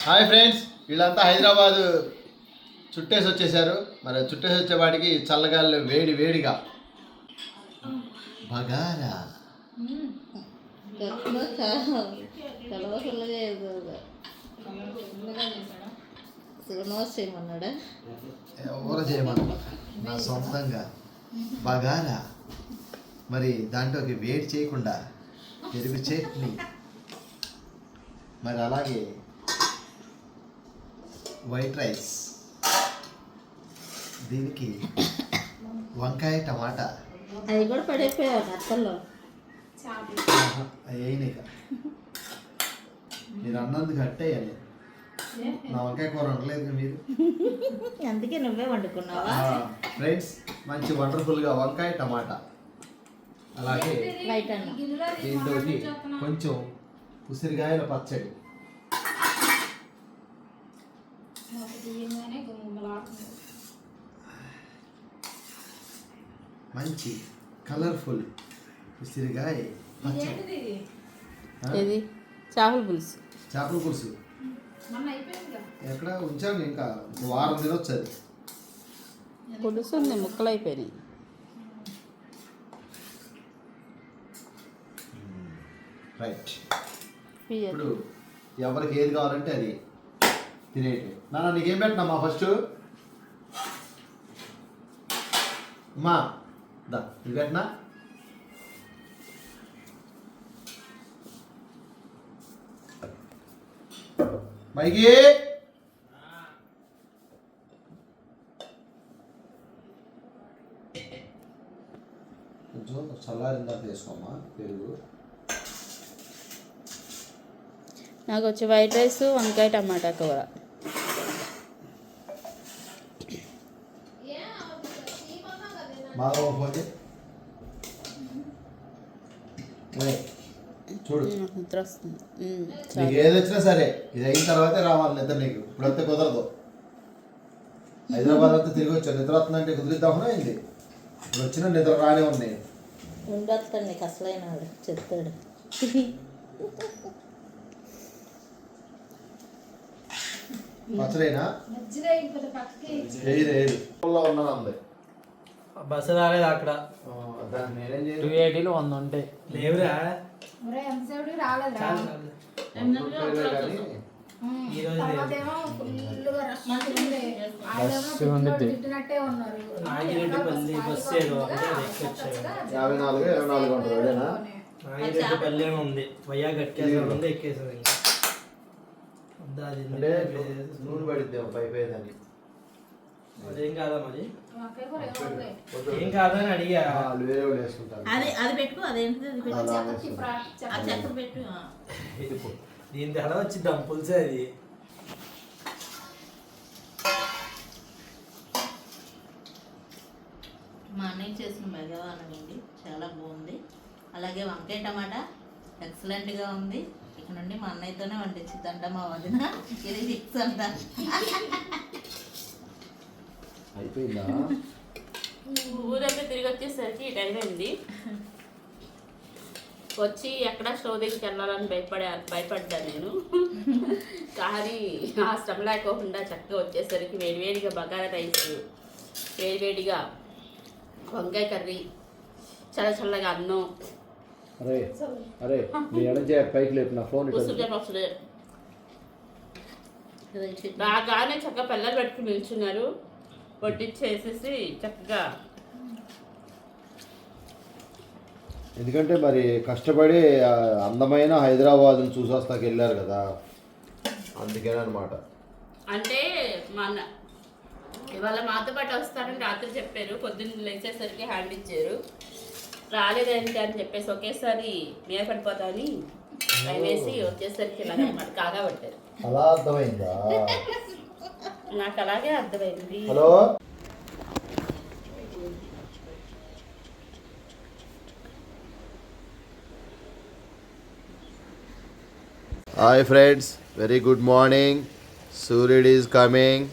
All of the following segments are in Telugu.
హాయ్ ఫ్రెండ్స్ వీళ్ళంతా హైదరాబాద్ చుట్టేసి వచ్చేసారు మరి చుట్టేసి వచ్చేవాడికి చల్లగాలి వేడి వేడిగా. బగారా. ఎవరు చేయమన్నా నా సొంతంగా. బగారా. మరి దాంట్లోకి వేడి చేయకుండా పెరుగు చట్నీ. మరి అలాగే వైట్ రైస్. దీనికి వంకాయ టమాటా. అది కూడా పడిపోయావు అవి అయినాయి. మీరు అన్నందుకు అట్టేయాలి నా వంకాయ కూర వండలేదు మీరు. అందుకే నువ్వే వండుకున్నావా? ఫ్రెండ్స్ మంచి వండర్ఫుల్గా వంకాయ టమాటా. అలాగే దీంతో కొంచెం ఉసిరికాయల పచ్చడి. మంచి కలర్ఫుల్ ఆ? ఇది చేపల పులుసు. చేపల పులుసు. ఎక్కడ ఉంచాను ఇంకా వారం తినొచ్చు అది. పులుసు ఉంది ముక్కలు అయిపోయినాయి. రైట్. ఇప్పుడు ఎవరికి ఏది కావాలంటే అది తినేటి నాన్న నీకేం పెట్టినా మా ఫస్ట్? అమ్మా దా ఇది పెట్టినా మైకి కొంచెం చల్లారిందా తీసుకోమ్మా పెరుగు. నాకు వచ్చి వైట్ రైస్ వంకాయ టమాటా కూర. బాగా పోతే చూడు. నాకు. ఏది వచ్చినా సరే ఇది అయిన తర్వాతే రావాలి నిద్ర నీకు. ఇప్పుడంతా కుదరదు. హైదరాబాద్ అంతా తిరిగి వచ్చాను నిద్ర వస్తుందంటే కుదిరిద్దామని అయింది. ఇప్పుడు వచ్చిన నిద్ర రానే ఉంది. ఉండొస్తాడు నీకు అసలైన వాడు. చెప్తాడు. పచ్చడైనా? ఏది ఏది? ఉన్నాను అంది బస్సు రాలేదు అక్కడ. ఆ, దాన్ని నేనేం టూ ఎయిటీలో వంద ఉంటాయి. లేవురా. ఈ రోజు నాగిరెడ్డిపల్లి బస్సు ఏదో ఎక్కొచ్చాడు యాభై నాలుగు ఇరవై నాలుగు ఉంటుంది అదేనా? నాగిరెడ్డిపల్లి ఏమో ఉంది. వయ్యా ఉంది ఎక్కేసాడు ఇంకా. అంటే నూనె పడిద్ది పైపు ఏదని అదేం కాదా మరి? ఏం కాదని అడిగా. అది అది పెట్టు అదేంటిది అది పెట్టు. అలా వేసుకుంటారు. ఆ చక్కెర పెట్టు ఆ. దీని తేడా వచ్చి డంపుల్సే అది? మా అన్నయ్య చేసిన మెగవానం అండి చాలా బాగుంది. అలాగే వంకాయ టమాటా ఎక్సలెంట్గా ఉంది. ఇక నుండి మా అన్నయ్యతోనే వండించిద్దంట మా వదిన. ఇది ఫిక్స్ అంట. అయిపోయిందా? ఊరంతా తిరిగి వచ్చేసరికి ఈ టైం అయింది. వచ్చి ఎక్కడ స్టవ్ దగ్గరికి వెళ్ళాలని భయపడా భయపడ్డా నేను. కానీ ఆ శ్రమ లేకోకుండా చక్కగా వచ్చేసరికి వేడివేడిగా బగారా రైస్ వేడివేడిగా వంకాయ కర్రీ చల్ల చల్లగా అన్నం. అరే అరే నీ ఎడంచే పైకి లేపు నా ఫోన్ రాగానే చక్కగా పిల్లలు పెట్టుకుని నిల్చున్నారు. వడ్డిచ్చేసేసి చక్కగా ఎందుకంటే మరి కష్టపడి అందమైన హైదరాబాద్ను చూసొస్తాకి వెళ్ళారు కదా. అందుకేనమాట అంటే మా అన్న ఇవాళ మాతో పాటు వస్తారని రాత్రి చెప్పారు. పొద్దున్న లేచేసరికి హ్యాండ్ ఇచ్చారు. రాలేదేంటి అని చెప్పేసి ఒకేసారి మీద పడిపోతామని భయం వేసి వచ్చేసరికి కాగా పట్టారు. అలా అర్థమైందా? నాకు అలాగే అర్థమైంది. Hello? Hi friends very good morning. సూర్యుడు ఈజ్ కమింగ్.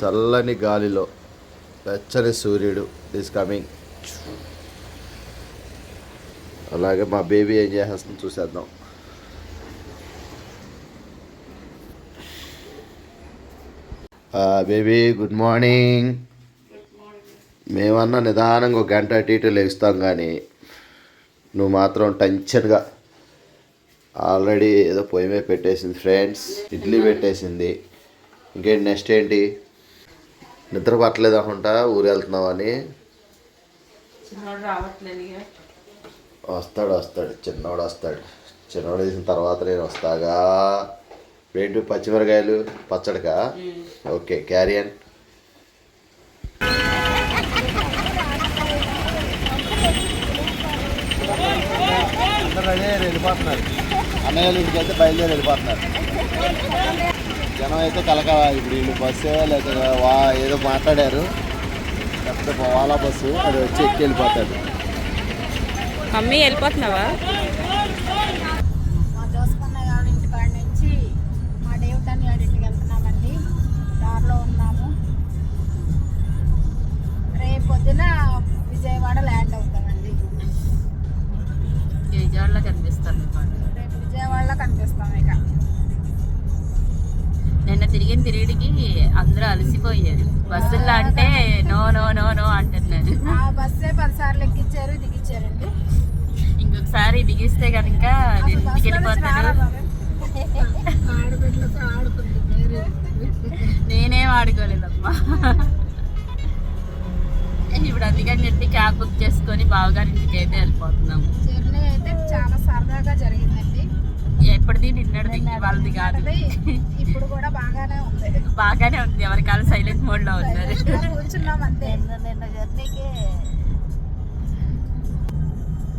చల్లని గాలిలో వెచ్చని సూర్యుడు ఈజ్ కమింగ్. అలాగే మా బేబీ ఏం చేసేస్తుంది చూసేద్దాం. Baby good morning. మేమన్నా నిదానంగా ఒక గంట అటు ఇటు లేస్తాం కానీ నువ్వు మాత్రం టెన్షన్గా ఆల్రెడీ ఏదో పొయ్యి మీద పెట్టేసింది ఫ్రెండ్స్ ఇడ్లీ పెట్టేసింది. ఇంకేంటి నెక్స్ట్ ఏంటి? నిద్ర పట్టలేదు అనుకుంటా ఊరు వెళ్తున్నామని. వస్తాడు వస్తాడు. చిన్నోడు వస్తాడు. చిన్నోడు తీసిన తర్వాత నేను వస్తాగా. ఏంటి పచ్చిమిరకాయలు పచ్చడికా? ఓకే క్యారియన్ వెళ్ళిపోతున్నారు అన్నయ్య ఇంటికి అయితే బయలుదేరి వెళ్ళిపోతున్నారు. జనం అయితే కలక ఇప్పుడు వీళ్ళు బస్సు లేకపోతే వా ఏదో మాట్లాడారు. లేకపోతే వాలా బస్సు అది వచ్చి ఎక్కి వెళ్ళిపోతాడు మమ్మీ వెళ్ళిపోతున్నావా? తిరిగిడికి అందరూ అలసిపోయారు. బస్సుల్లో అంటే నో నో నో నో అంటున్నారు. బస్సే పదిసార్లు ఎక్కించారు దిగిచ్చారండి. ఇంకొకసారి దిగిస్తే కనుక నేను ఇంటికి వెళ్ళిపోతాను నేనేం ఆడుకోలేదమ్మా ఇప్పుడు అందుకని చెప్పి క్యాబ్ బుక్ చేసుకొని బావగారింటికి అయితే వెళ్ళిపోతున్నాము. జర్నీ అయితే చాలా సరదాగా జరిగిందండి. ఎప్పటిది? నిన్నటిది వాళ్ళది కాదు. ఇప్పుడు కూడా బాగానే ఉంది. బాగానే ఉంది. ఎవరి కాలం సైలెంట్ మోడ్లో ఉన్నారు. కూర్చున్నాం అంతే. నిన్న జర్నీకి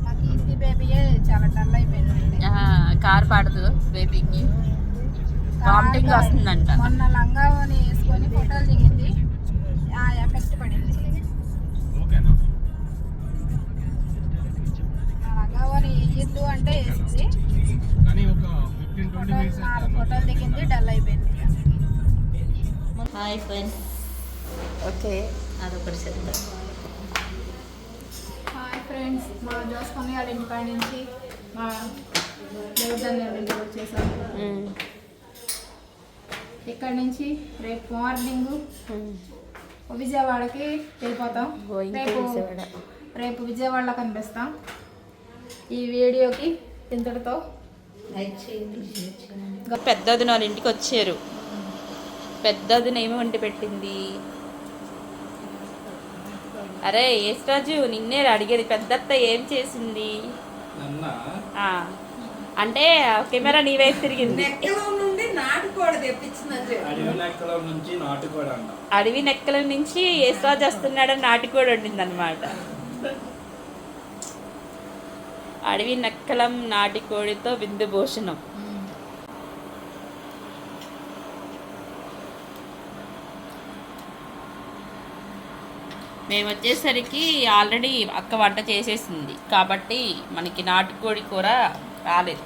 మాకు ఇంటి బేబీయే చాలా డల్ కార్ పాడదు బేబీకి. వామిటింగ్ వస్తుందంట. మొన్న లంగావని వేసుకొని ఫోటోలు దిగింది. ఆ ఎఫెక్ట్ పడింది. ఆ లంగావని వేయద్దు అంటే వేసింది. ఫోటోలు దిగింది డల్ అయిపోయింది. Hi friends. ఓకే. అదొకటి చెప్తా హాయ్ ఫ్రెండ్స్ మా జోస్కొని వాళ్ళ ఇంటికాడ నుంచి మా దేవదాన్ని ఇంటికి వచ్చేసాము ఇక్కడ నుంచి రేపు మార్నింగ్ విజయవాడకి వెళ్ళిపోతాం. రేపు విజయవాడ. రేపు విజయవాడలో కనిపిస్తాం. ఈ వీడియోకి ఇంతటితో పెద్దది వాళ్ళ ఇంటికి వచ్చారు. పెద్దది ఏమి వండి పెట్టింది. అరే ఏస్రాజు నిన్నే అడిగేది. పెద్దత్త ఏం చేసింది? ఆ, అంటే కెమెరా నీ వైపు తిరిగింది. అడవి నక్కల నుంచి నాటుకోడి అంట అడవి నెక్కల నుంచి ఏస్రాజు వస్తున్నాడని నాటికోడి వండింది అనమాట అడవి కలం నాటి కోడితో విందు భోషణం. మేము వచ్చేసరికి ఆల్రెడీ అక్క వంట చేసేసింది. కాబట్టి మనకి నాటుకోడి కూర రాలేదు.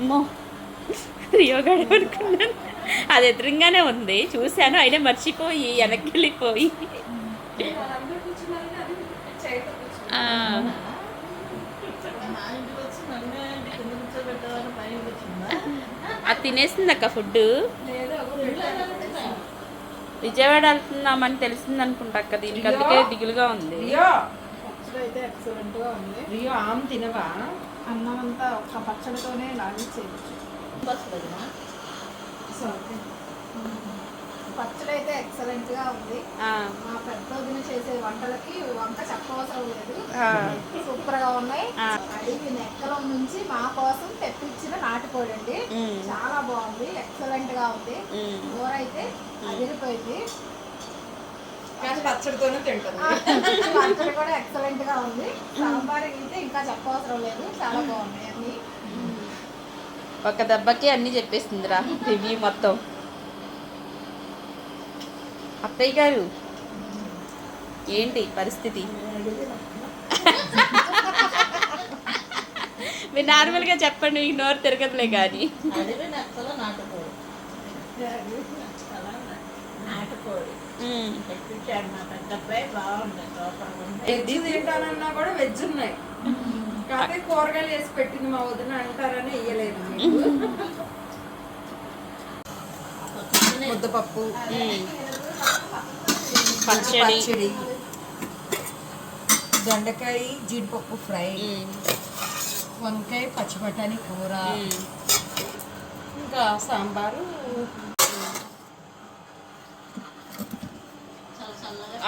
అమ్మో రియోగాడే అనుకున్నాను. అది ఎదురుగానే ఉంది. చూశాను అయినా మర్చిపోయి వెనక్కి వెళ్ళిపోయి అది తినేసింది అక్క ఫుడ్ విజయవాడ వెళ్తున్నామని తెలిసింది అనుకుంటా అక్క దీనికి అందుకే దిగులుగా ఉంది. అయితే ఎక్సలెంట్గా ఉంది. రియో ఆమ్ తినవా? అన్నం అంతా ఒక్క పచ్చడితోనే లాగించేయచ్చు. పచ్చడి అయితే ఎక్సలెంట్గా ఉంది. ఆ, మా పెద్ద వదిన చేసే వంటలకి వంట చెప్పవసరం లేదు ఆ, సూపర్గా ఉన్నాయి. అడిగి నెక్కలం నుంచి మా కోసం తెప్పించిన నాటుకోడి అండి చాలా బాగుంది ఎక్సలెంట్గా ఉంది. కూర అయితే అదిరిపోయింది. పచ్చడితోనే తింటుంది. పచ్చడి కూడా ఎక్సలెంట్గా ఉంది. సాంబార్ అయితే ఇంకా చెప్పవసరం లేదు. చాలా బాగున్నాయి అన్ని. ఒక దెబ్బకి అన్నీ చెప్పేసిందిరా. రివ్యూ మొత్తం. అత్తయ్య గారు ఏంటి పరిస్థితి? మీరు నార్మల్గా చెప్పండి మీకు నోరు తిరగదులే కానీ. వెజ్ తింటానన్నా కూడా వెజ్ ఉన్నాయి. కూరగాయలు వేసి పెట్టింది మా వదిన అంటారని ఇయ్యలేదు. ముద్దపప్పు. పచ్చడి దొండకాయ జీడిపప్పు ఫ్రై. వంకాయ పచ్చి బఠానీ కూర. ఇంకా సాంబారు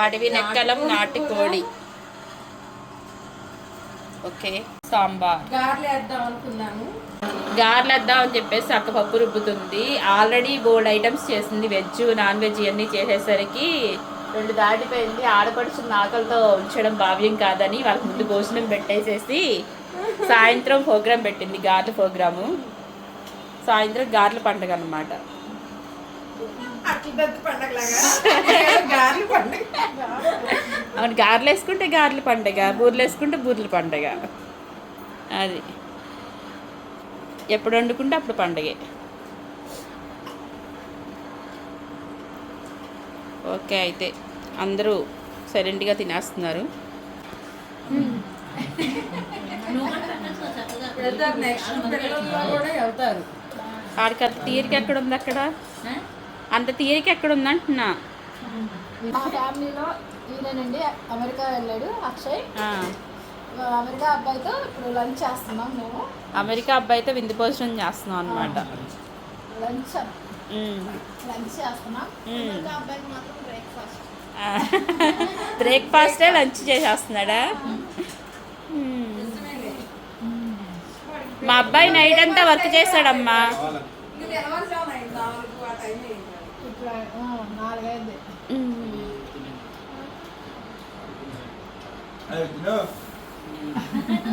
అడవి నెక్కలం నాటుకోడి ఓకే సాంబార్. గారెలు వేద్దాం అనుకున్నాను గార్లు వేద్దాం అని చెప్పేసి అక్క పప్పు రుబ్బుతుంది. ఆల్రెడీ బోల్డ్ ఐటమ్స్ చేసింది వెజ్ నాన్ వెజ్ ఇవన్నీ చేసేసరికి రెండు దాటిపోయింది. ఆడపడుచున్న ఆకలితో ఉంచడం భావ్యం కాదని వాళ్ళకి ముందు భోజనం పెట్టేసేసి సాయంత్రం ప్రోగ్రాం పెట్టింది గార్ల ప్రోగ్రాము. సాయంత్రం గార్ల పండుగ అనమాట పండగ. అవును గారెలు వేసుకుంటే గారెల పండుగ బూర్లు వేసుకుంటే బూర్ల పండుగ. అది. ఎప్పుడు వండుకుంటే అప్పుడు పండుగే. ఓకే అయితే అందరూ సైలెంట్గా తినేస్తున్నారు. ఆడికి అంత తీరిక ఎక్కడ ఉంది అక్కడ? అంత తీరిక ఎక్కడ ఉంది అంటున్నా? మా ఫ్యామిలీలో ఈయనండి అమెరికా వెళ్ళాడు అక్షయ్. అమెరికా అబ్బాయితో ఇప్పుడు లంచ్ చేస్తున్నాం మేము. అమెరికా అబ్బాయితో విందు భోజనం చేస్తున్నాం అనమాట లంచ్. లంచ్ చేస్తున్నాం. మ్మ్. అమెరికా అబ్బాయికి మాత్రం బ్రేక్ఫాస్ట్ బ్రేక్ఫాస్టే లంచ్ చేసేస్తున్నాడా. మా అబ్బాయి నైట్ అంతా వర్క్ చేశాడమ్మా. Hey, you.